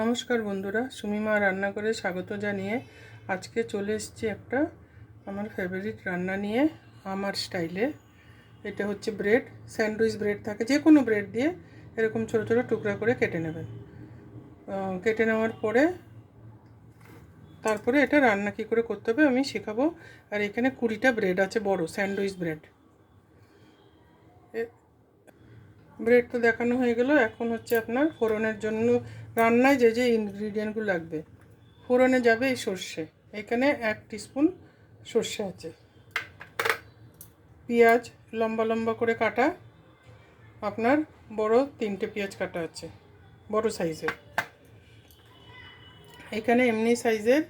নমস্কার বন্ধুরা, সুমিমা রান্না করে স্বাগত জানিয়ে আজকে চলে এসেছি একটা আমার ফেভারিট রান্না নিয়ে, আমার স্টাইলে এটা হচ্ছে ব্রেড স্যান্ডউইচ ব্রেড থাকে, যে কোনো ব্রেড দিয়ে এরকম ছোটো ছোটো টুকরা করে কেটে নেবেন। কেটে নেওয়ার পরে তারপরে এটা রান্না কী করে করতে হবে আমি শেখাবো। আর এখানে কুড়িটা ব্রেড আছে, বড় স্যান্ডউইচ ব্রেড ব্রেড তো দেখানো হয়ে গেল। এখন হচ্ছে আপনার ফোড়নের জন্য রান্নায় যে যে ইনগ্রিডিয়েন্টগুলো লাগবে। ফোড়নে যাবে এই সর্ষে। এখানে এক টিস্পুন সর্ষে আছে। পেঁয়াজ লম্বা লম্বা করে কাটা। আপনার বড় তিনটে পেঁয়াজ কাটা আছে। বড় সাইজের। এখানে এমনি সাইজের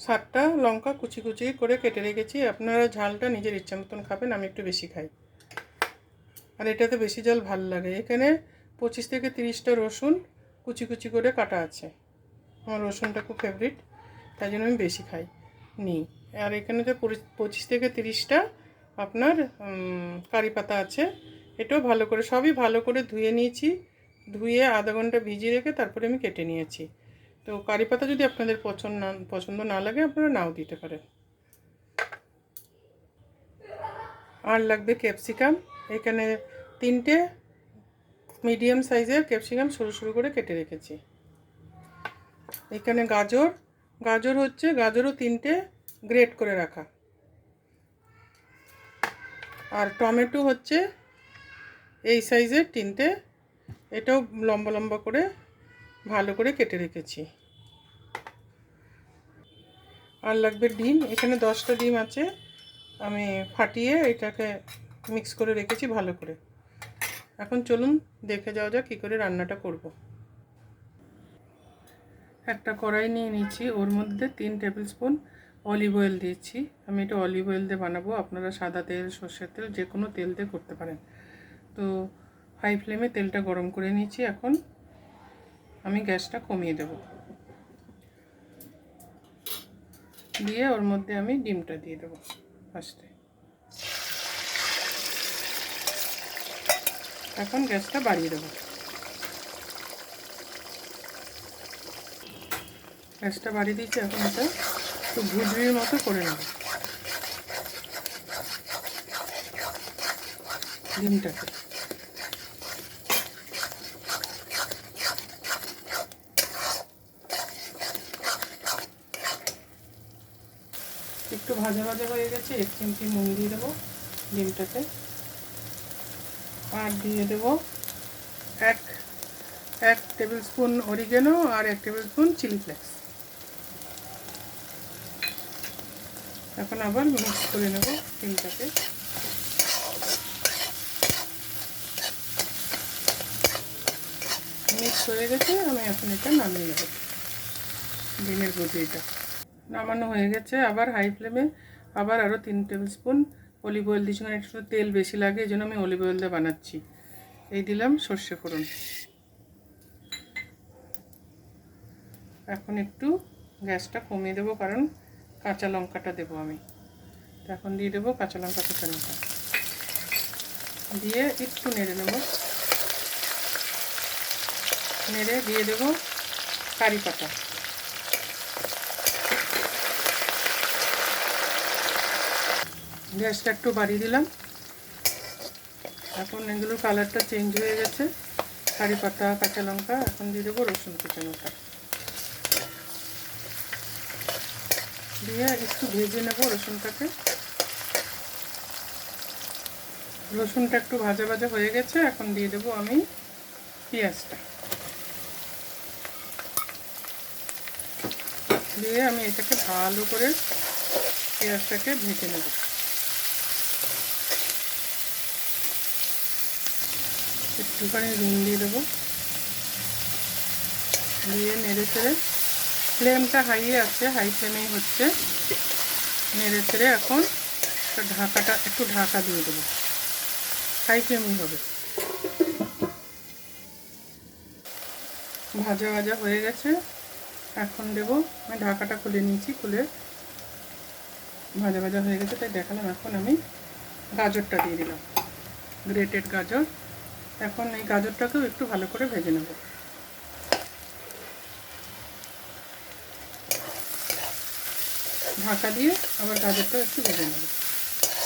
সাতটা লঙ্কা কুচি কুচি করে কেটে রেখেছি। আপনারা ঝালটা নিজের ইচ্ছা মতন খাবেন, আমি একটু বেশি খাই। আর এটাতে বেশি জল ভালো লাগে। এখানে পঁচিশ থেকে তিরিশটা রসুন কুচি কুচি করে কাটা আছে। আমার রসুনটা খুব ফেভারিট তাই জন্য আমি বেশি খাই, নিই। আর এখানে পরি- পঁচিশ থেকে তিরিশটা আপনার কারি পাতা আছে, এটাও ভালো করে, সবই ভালো করে ধুয়ে নিয়েছি, ধুয়ে আধা ঘণ্টা ভিজিয়ে রেখে তারপরে আমি কেটে নিয়েছি। তো কারি পাতা যদি আপনাদের পছন্দ না পছন্দ না লাগে, আপনারা নাও দিতে পারেন। আর লাগবে ক্যাপসিকাম। এখানে তিনটে মিডিয়াম সাইজের ক্যাপসিকাম সরু সরু করে কেটে রেখেছি। এখানে গাজর গাজর হচ্ছে, গাজরও তিনটে গ্রেট করে রাখা। আর টমেটো হচ্ছে, এই সাইজের তিনটে, এটাও লম্বা লম্বা করে ভালো করে কেটে রেখেছি। আর লাগবে ডিম, এখানে দশটা ডিম আছে, আমি ফাটিয়ে এটাকে মিক্স করে রেখেছি ভালো করে। এখন চলুন দেখে যাওয়া যাক কী করে রান্নাটা করব। একটা কড়াই নিয়ে নিচ্ছি, ওর মধ্যে তিন টেবিল স্পুন অলিভ অয়েল দিয়েছি আমি এটা অলিভ অয়েল দিয়ে বানাবো, আপনারা সাদা তেল, সর্ষের তেল, যে কোনো তেল দিয়ে করতে পারেন। তো হাই ফ্লেমে তেলটা গরম করে নিয়েছি এখন। আমি গ্যাসটা কমিয়ে দেব। দিয়ে ওর মধ্যে আমি ডিমটা দিয়ে দেবো ফার্স্টে এখন গ্যাসটা বাড়িয়ে দেবো। গ্যাসটা বাড়িয়ে দিয়েছি, এখন এটা একটু ভুজরির মতো করে নেব। ডিমটাকে একটু ভাজা ভাজা হয়ে গেছে এক চিমটি নুন দিয়ে দেবো ডিমটাতে আর দিয়ে দেব এক এক টেবিল স্পুন অরিগেনো আর এক টেবিল স্পুন চিলি ফ্লেক্স এখন আবার মিক্স করে নেব ডিমটাকে মিক্স হয়ে গেছে, আমি এখন এটা নামিয়ে নেব ডিমের গুজিটা নামানো হয়ে গেছে, আবার হাই ফ্লেমে আবার আরও তিন টেবিল স্পুন অলিভ অয়েল দিয়েছি কারণ একটু তেল বেশি লাগে, এই জন্য আমি অলিভ অয়েল দিয়ে বানাচ্ছি। এই দিলাম সর্ষে ফোড়ন। এখন একটু গ্যাসটা কমিয়ে দেবো কারণ কাঁচা লঙ্কাটা দেবো আমি। তো এখন দিয়ে দেবো কাঁচা লঙ্কা কুচানোটা দিয়ে একটু নেড়ে নেব। নেড়ে দিয়ে দেবো কারি পাতা। গ্যাসটা একটু বাড়িয়ে দিলাম। এখন এগুলোর কালারটা চেঞ্জ হয়ে গেছে। কারি পাতা, কাঁচা লঙ্কা, এখন দিয়ে দেবো রসুন কুচানোটা দিয়ে একটু ভেজে নেব রসুনটাকে। রসুনটা একটু ভাজা ভাজা হয়ে গেছে, এখন দিয়ে দেবো আমি পেঁয়াজটা। দিয়ে আমি এটাকে ভালো করে পেঁয়াজটাকে ভেজে নেব। একটুখানি নুন দিয়ে দেবো। দিয়ে নেড়ে চেড়ে ফ্লেমটা হাইয়ে আছে, হাই ফ্লেমেই হচ্ছে। নেড়ে চেড়ে এখন ঢাকাটা, একটু ঢাকা দিয়ে দেবো। হাই ফ্লেমেই হবে। ভাজা ভাজা হয়ে গেছে। এখন দেবো, আমি ঢাকাটা খুলে নিয়েছি, খুলে ভাজা ভাজা হয়ে গেছে, তাই দেখালাম। এখন আমি গাজরটা দিয়ে দিলাম। গ্রেটেড গাজর। এখন এই গাজরটাকেও একটু ভালো করে ভেজে নেব। ঢাকা দিয়ে আবার গাজরটাও একটু ভেজে নেব।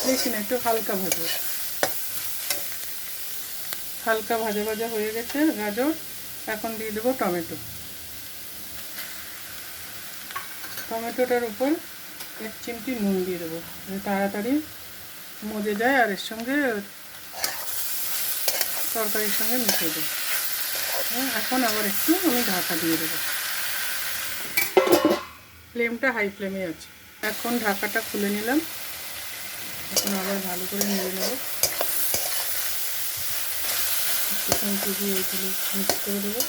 দেখি না, একটু হালকা ভাজা হালকা ভাজা ভাজা হয়ে গেছে গাজর। এখন দিয়ে দেবো টমেটো। টমেটোটার উপর এক চিমটি নুন দিয়ে দেবো। তাড়াতাড়ি মজে যায় আর এর সঙ্গে তরকারির সঙ্গে মিশে দেবো। হ্যাঁ এখন আবার একটু আমি ঢাকা দিয়ে দেবো। ফ্লেমটা হাই ফ্লেমে আছে। এখন ঢাকাটা খুলে নিলাম। এখন আবার ভালো করে নেড়ে নেব। করে দেবো।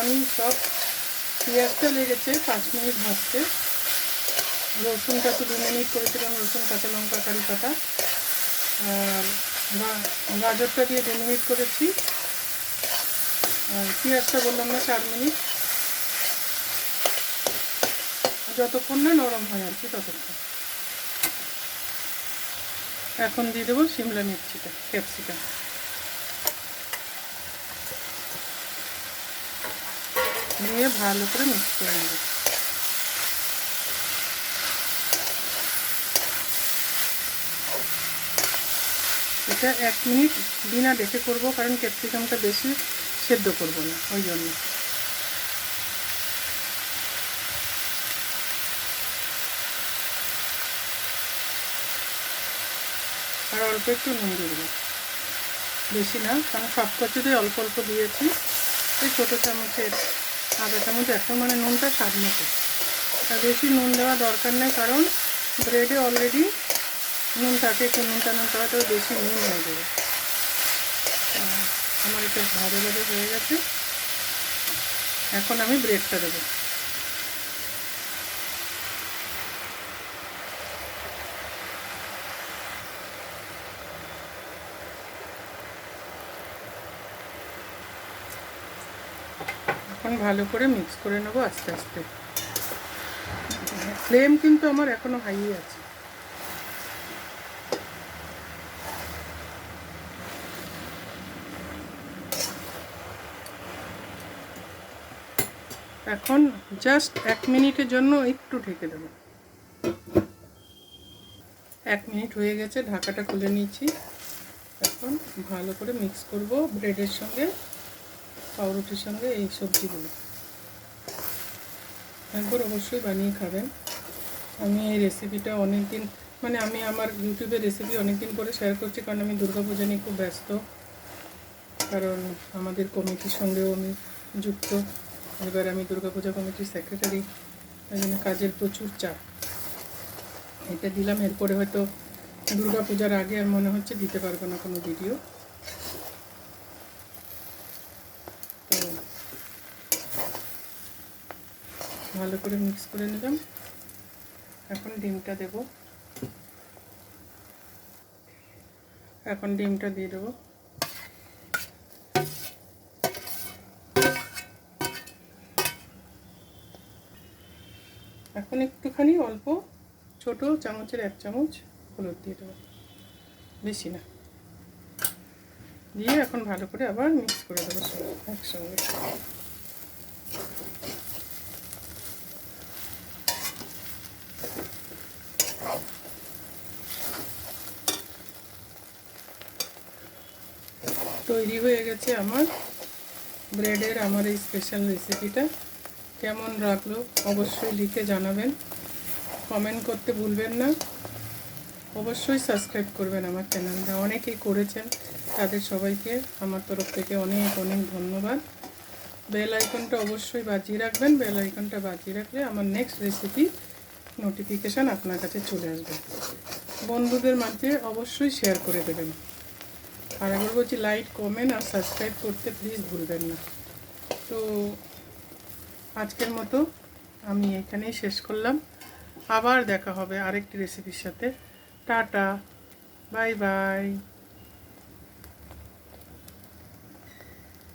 আমি সব পেঁয়াজটা লেগেছে, পাঁচ মিনিট ভাজতে। রসুনটা তো দু মিনিট করেছিলাম, রসুন, কাঁচা লঙ্কা, কারি পাতা। আর গাজরটা দিয়ে দু মিনিট করেছি। আর পেঁয়াজটা বললাম না, চার মিনিট। যতক্ষণ না নরম হয় আর কি, ততক্ষণ। এখন দিয়ে দেবো সিমলা মির্চিটা, ক্যাপসিকাম। দিয়ে ভালো করে মিক্স করে নেব। এটা এক মিনিট বিনা ডেকে করব, কারণ ক্যাপসিকামটা বেশি সেদ্ধ করব না, ওই জন্য। আর অল্প একটু নুন দেবো। বেশি না, কারণ সব কিছুতেই অল্প অল্প দিয়েছি। এই ছোটো চামচের আধা চামচ, এখন মানে নুনটা স্বাদ মতো। আর বেশি নুন দেওয়া দরকার নেই, কারণ ব্রেডে অলরেডি নুন থাকে, একটু নুনটা নুনটা হয়তো বেশি নুন হয়ে যাবে। আমার এটা ভাজা ভাজা হয়ে গেছে। এখন আমি ব্রেডটা দেবো। এখন ভালো করে মিক্স করে নেব আস্তে আস্তে। ফ্লেম কিন্তু আমার এখনও হাই আছে। এখন জাস্ট এক মিনিটের জন্য একটু ঢেকে দেবো। এক মিনিট হয়ে গেছে, ঢাকাটা খুলে নিয়েছি এখন ভালো করে মিক্স করব ব্রেডের সঙ্গে, পাউরুটির সঙ্গে এই সবজিগুলো। একবার অবশ্যই বানিয়ে খাবেন। আমি এই রেসিপিটা অনেক দিন মানে আমি আমার ইউটিউবে রেসিপি অনেক দিন করে শেয়ার করছি কারণ আমি দুর্গাপূজা নিয়ে খুব ব্যস্ত। কারণ আমাদের কমিটির সঙ্গেও আমি যুক্ত। এবার আমি দুর্গাপূজা কমিটির সেক্রেটারি জন্য কাজের প্রচুর চাপ। এটা দিলাম, এরপরে হয়তো দুর্গাপূজার আগে আর মনে হচ্ছে দিতে পারব না কোনো ভিডিও তো ভালো করে মিক্স করে নিলাম। এখন ডিমটা দেব। এখন ডিমটা দিয়ে দেবো। এখন একটুখানি অল্প, ছোট চামচের এক চামচ হলুদ দিয়ে দেবো। বেশি না। দিয়ে এখন ভালো করে আবার মিক্স করে দেবো একসঙ্গে। তৈরি হয়ে গেছে আমার ব্রেডের আমার এই স্পেশাল রেসিপিটা কেমন রাখল অবশ্যই লিখে জানাবেন। কমেন্ট করতে ভুলবেন না। অবশ্যই সাবস্ক্রাইব করবেন আমার চ্যানেলটা অনেকেই করেছেন। তাদের সবাইকে আমার তরফ থেকে অনেক অনেক ধন্যবাদ। বেল আইকনটা অবশ্যই বাজিয়ে রাখবেন। বেল আইকনটা বাজিয়ে রাখলে আমার নেক্সট রেসিপি নোটিফিকেশান আপনার কাছে চলে আসবে। বন্ধুদের মাঝে অবশ্যই শেয়ার করে দেবেন। আর একবার বলছি লাইক কমেন্ট আর সাবস্ক্রাইব করতে প্লিজ ভুলবেন না। তো আজকের মতো আমি এখানেই শেষ করলাম। আবার দেখা হবে আরেকটি রেসিপির সাথে। Tata, bye bye.